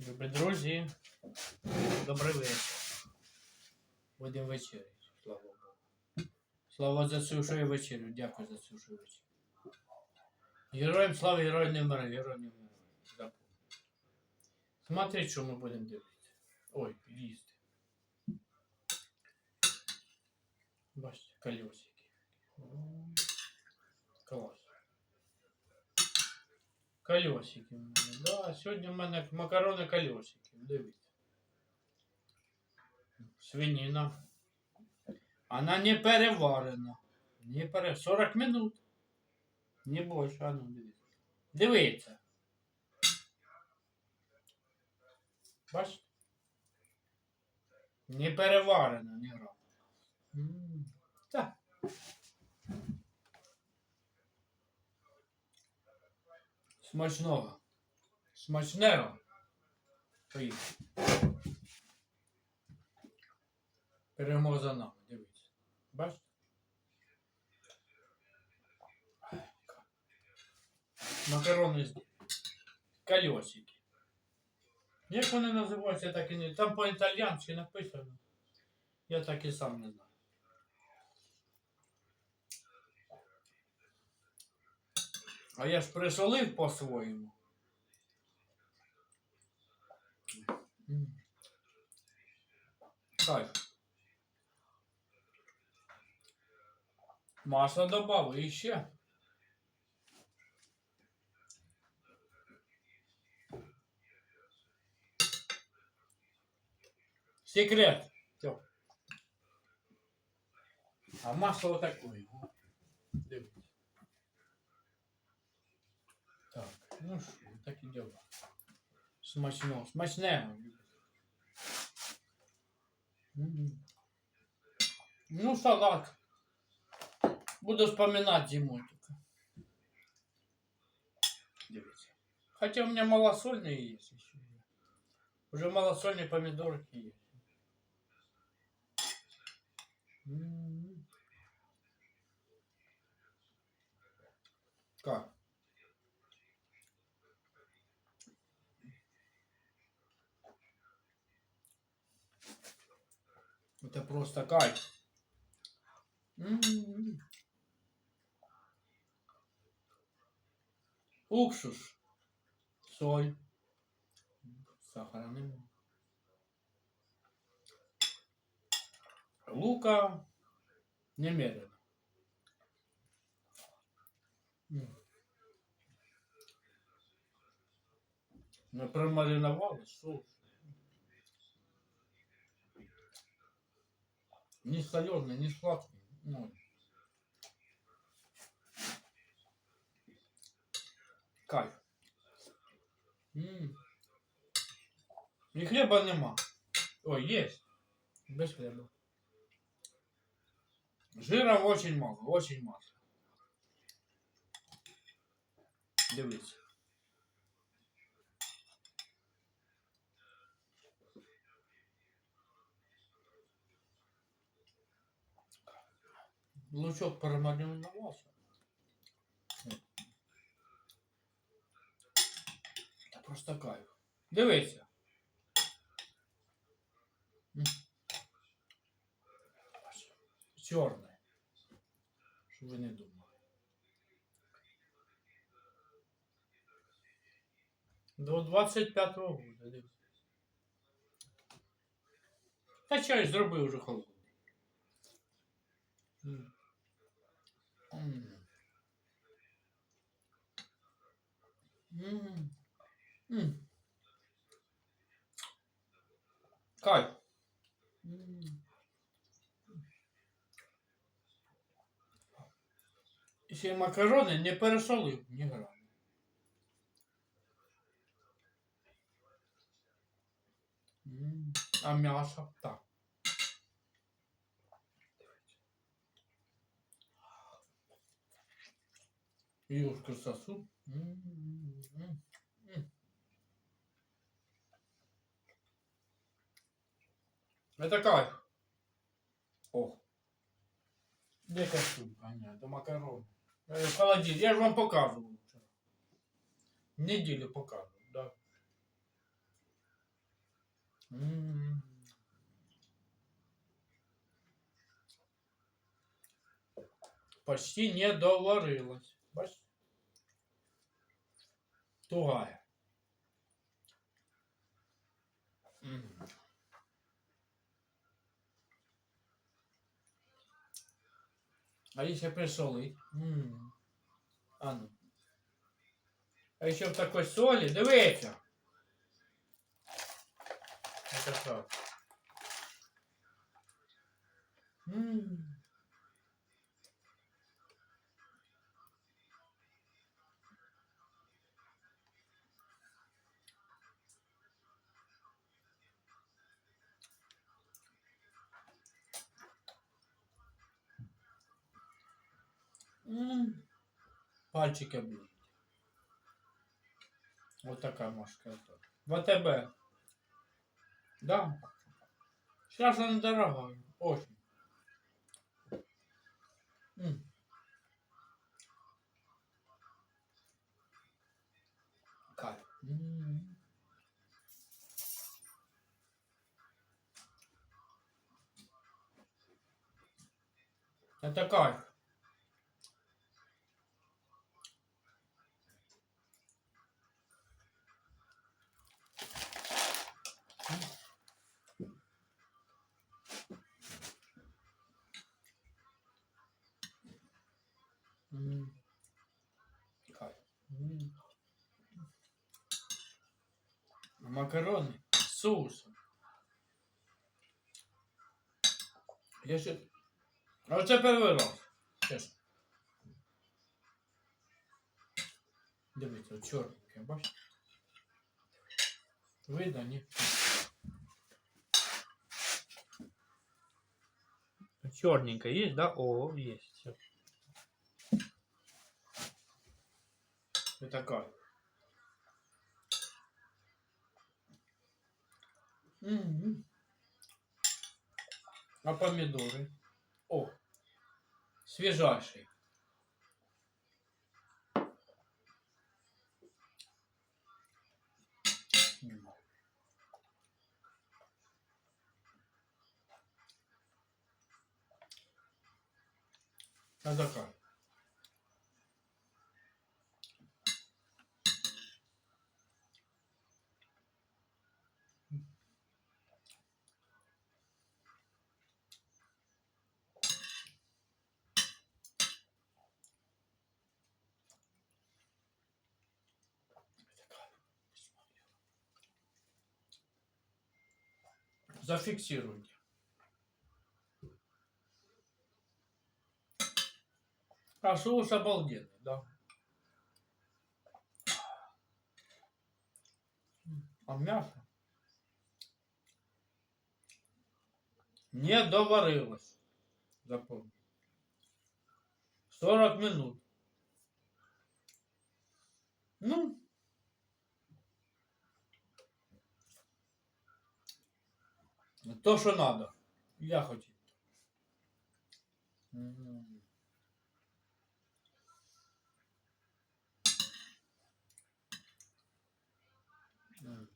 Любі друзі, добрий вечір. Будемо вечеряти, слава Богу. Слава за цю, що вечерю. Дякую за цю, що я вечерю. Героям слава, герой не вмирає, герой не вмирає. Запомни. Смотри, що ми будемо дивитися. Ой, їсти. Бачите, колесики. Клас. Колесики в мене. Да, сьогодні в мене макарони колесики. Дивіться. Свинина. Она не переварена. Не пере... 40 минут. Не більше, а ну дивіться. Дивіться. Бачите? Не переварена ні разу. Так. Смачного. Смачного. Поїхали. Перемога за нами, дивіться. Бачите? Макарони з колесики. Як вони називаються, так і не. Там по-італійськи написано. Я так і сам не знаю. А я ж присолив по-своєму. Кайф. Масло добавив і ще. Секрет. Всё. А масло вот такое. ну що, так і діло. Смачно, смачне. М. Ну, салат. Буду вспоминать зимой только. Дивіться. Хотя у меня малосольные есть еще. Уже малосольные помидорки есть. М. Как? Это просто кайф. М. Уксус, соль, сахара нема. Лука немерено. Мы промариновали соус. Не соленый, не сладкий. Ну, кайф. М. І хліба нема. Ой, есть. Без хлеба. Жира очень мало, очень мало. Дивіться. Лучок промаринувався. Це просто кайф. Дивіться. М. Чорне. Щоб ви не думали. До 25-го року, дивіться. Та чай зробив уже холодний. М. М. Кайф. М. І Ще й макарони не пересолив ні граму. М. А м'ясо? Так. И уж красосу. Это как? Ох. Где кастрюлька? Нет, это макарон. В холодильник. Я же вам показывал вчера. Неделю показывал, да. М-м-м. Почти не доварилось. Тугая. М. А если присолить? М. А ну. А еще в такой солі, дивіться. Это так. М. Пальчики оближут. Вот такая машка. В АТБ. Да. Сейчас она дорогая. Очень. Кайф. Это кайф. М. Макароны с соусом. Я ще... А перший раз. Чесно. Дивіться, чорненьке, бачите? Видно, ні? Черненько есть, да? О, есть. Как? М. А помидоры? О, свежайший. М. Зафиксируйте. А соус обалденный, да. А мясо не доварилось. Запомни. 40 минут. Ну, то, что надо. Я. М. М.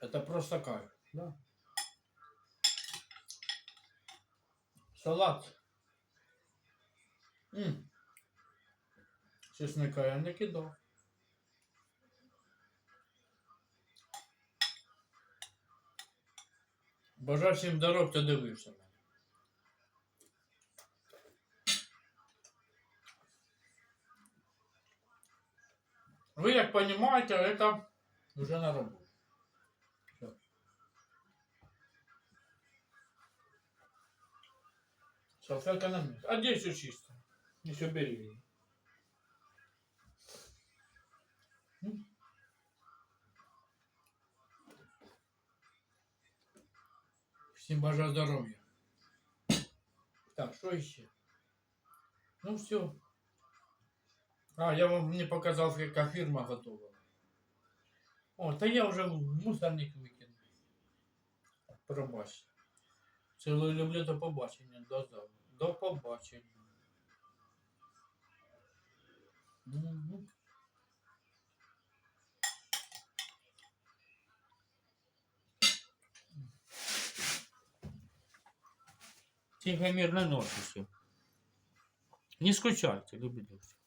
Это просто кайф, да? Салат. М. Чесника я не кидав. Бажаю всім дорог, хто дивився мене. Ви, як розумієте, це вже на роботу. Всё. Салфетка на месте. А здесь все чисто. Еще бери ее. Всем бажаю здоровья. Так, что еще? Ну все. А, я вам не показал, какая фирма готова. О, та я вже в мусорник викинув. Пробачте. Цілую люблю до побачення. До завтра. До побачення. Мгм. Тихо, мирной ночи всем. Не скучайте, друзі.